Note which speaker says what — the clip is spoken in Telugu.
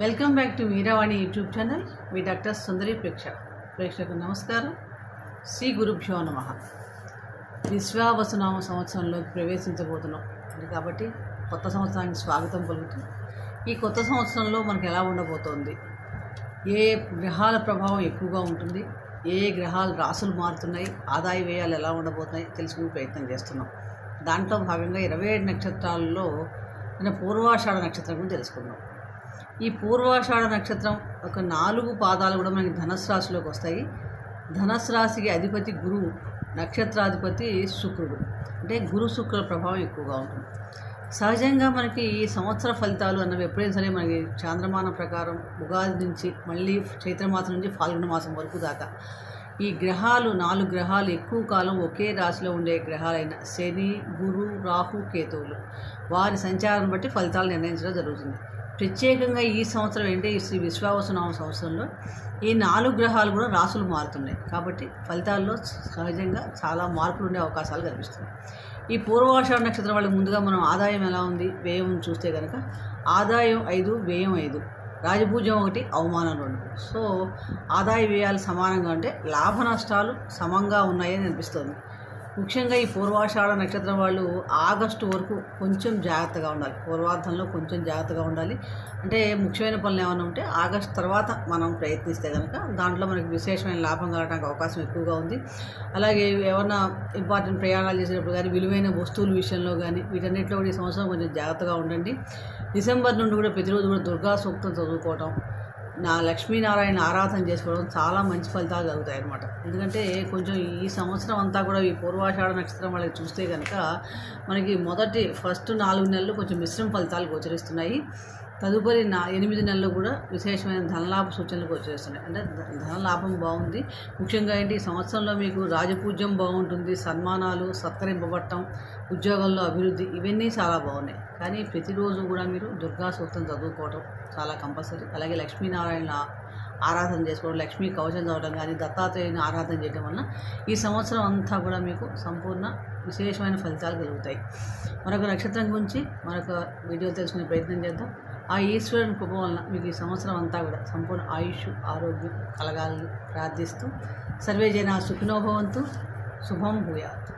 Speaker 1: Welcome back to Meeravani YouTube channel. Me doctor Sundari ప్రేక్ష ప్రేక్షకు నమస్కారం. శ్రీ గురుభ్యో నమ. విశ్వావసునామ సంవత్సరంలోకి ప్రవేశించబోతున్నాం. కాబట్టి కొత్త సంవత్సరానికి స్వాగతం పలుకుతూ ఈ కొత్త సంవత్సరంలో మనకు ఎలా ఉండబోతోంది? ఏ గ్రహాల ప్రభావం ఎక్కువగా ఉంటుంది? ఏ గ్రహాలు రాసులు మారుతున్నాయి? ఆదాయ వ్యయాలు ఎలా ఉండబోతున్నాయి? తెలుసుకునే ప్రయత్నం చేస్తున్నాం. దాంట్లో భాగంగా ఇరవై ఏడు నక్షత్రాలలో మన పూర్వాషాఢ నక్షత్రం గురించి తెలుసుకుందాం. ఈ పూర్వాషాఢ నక్షత్రం ఒక నాలుగు పాదాలు కూడా మనకి ధనస్సు రాశిలోకి వస్తాయి. ధనస్సు రాశికి అధిపతి గురువు నక్షత్రాధిపతి శుక్రుడు. అంటే గురు శుక్రుల ప్రభావం ఎక్కువగా ఉంటుంది. సహజంగా మనకి ఈ సంవత్సర ఫలితాలు అన్నవి ఎప్పుడైనా సరే మనకి చాంద్రమానం ప్రకారం ఉగాది నుంచి మళ్ళీ చైత్రమాసం నుంచి ఫాల్గుణ మాసం వరకు దాకా. ఈ గ్రహాలు నాలుగు గ్రహాలు ఎక్కువ కాలం ఒకే రాశిలో ఉండే గ్రహాలైన శని గురు రాహు కేతువులు. వారి సంచారాన్ని బట్టి ఫలితాలు నిర్ణయించడం జరుగుతుంది. ప్రత్యేకంగా ఈ సంవత్సరం ఏంటి ఈ శ్రీ విశ్వావసనామ సంవత్సరంలో ఈ నాలుగు గ్రహాలు కూడా రాసులు మారుతున్నాయి. కాబట్టి ఫలితాల్లో సహజంగా చాలా మార్పులు ఉండే అవకాశాలు కనిపిస్తున్నాయి. ఈ పూర్వాషాఢ నక్షత్రం వాళ్ళకి ముందుగా మనం ఆదాయం ఎలా ఉంది? వ్యయం చూస్తే కనుక ఆదాయం ఐదు వ్యయం ఐదు. రాజభూజం ఒకటి అవమానం రెండు. సో ఆదాయ వ్యయాలు సమానంగా అంటే లాభ నష్టాలు సమంగా ఉన్నాయని అనిపిస్తుంది. ముఖ్యంగా ఈ పూర్వాషాఢ నక్షత్రం వాళ్ళు ఆగస్టు వరకు కొంచెం జాగ్రత్తగా ఉండాలి. పూర్వార్థంలో కొంచెం జాగ్రత్తగా ఉండాలి. అంటే ముఖ్యమైన పనులు ఏమైనా ఉంటే ఆగస్టు తర్వాత మనం ప్రయత్నిస్తే కనుక దాంట్లో మనకి విశేషమైన లాభం కలగడానికి అవకాశం ఎక్కువగా ఉంది. అలాగే ఏమన్నా ఇంపార్టెంట్ ప్రయాణాలు చేసేటప్పుడు కానీ విలువైన వస్తువుల విషయంలో కానీ వీటన్నిటిలో కూడా ఈ సంవత్సరం కొంచెం జాగ్రత్తగా ఉండండి. డిసెంబర్ నుండి కూడా ప్రతిరోజు కూడా దుర్గా సూక్తం చదువుకోవటం నా లక్ష్మీనారాయణ ఆరాధన చేసుకోవడం చాలా మంచి ఫలితాలు కలుగుతాయి అన్నమాట. ఎందుకంటే కొంచెం ఈ సంవత్సరం అంతా కూడా ఈ పూర్వాషాఢ నక్షత్రం వాళ్ళకి చూస్తే కనుక మనకి మొదటి ఫస్ట్ నాలుగు నెలలు కొంచెం మిశ్రమ ఫలితాలు గోచరిస్తున్నాయి. తదుపరి నా ఎనిమిది నెలలు కూడా విశేషమైన ధనలాభ సూచనలు వచ్చేస్తున్నాయి అంటే ధనలాభం బాగుంది. ముఖ్యంగా ఏంటి? ఈ సంవత్సరంలో మీకు రాజపూజ్యం బాగుంటుంది. సన్మానాలు సత్కరింపబట్టం ఉద్యోగంలో అభివృద్ధి ఇవన్నీ చాలా బాగున్నాయి. కానీ ప్రతిరోజు కూడా మీరు దుర్గా సూక్తం చదువుకోవటం చాలా కంపల్సరీ. అలాగే లక్ష్మీనారాయణ ఆరాధన చేసుకోవడం లక్ష్మీ కవచం చదవడం కానీ దత్తాత్రేయుని ఆరాధన చేయడం వలన ఈ సంవత్సరం అంతా కూడా మీకు సంపూర్ణ విశేషమైన ఫలితాలు కలుగుతాయి. మరొక నక్షత్రం గురించి మరొక వీడియో తెలుసుకునే ప్రయత్నం చేద్దాం. ఆ ఈశ్వరుని కృప వలన మీకు ఈ సంవత్సరం అంతా కూడా సంపూర్ణ ఆయుష్ ఆరోగ్యం కలగాలని ప్రార్థిస్తూ సర్వే జన సుఖినోభవంతు శుభం భూయాత్.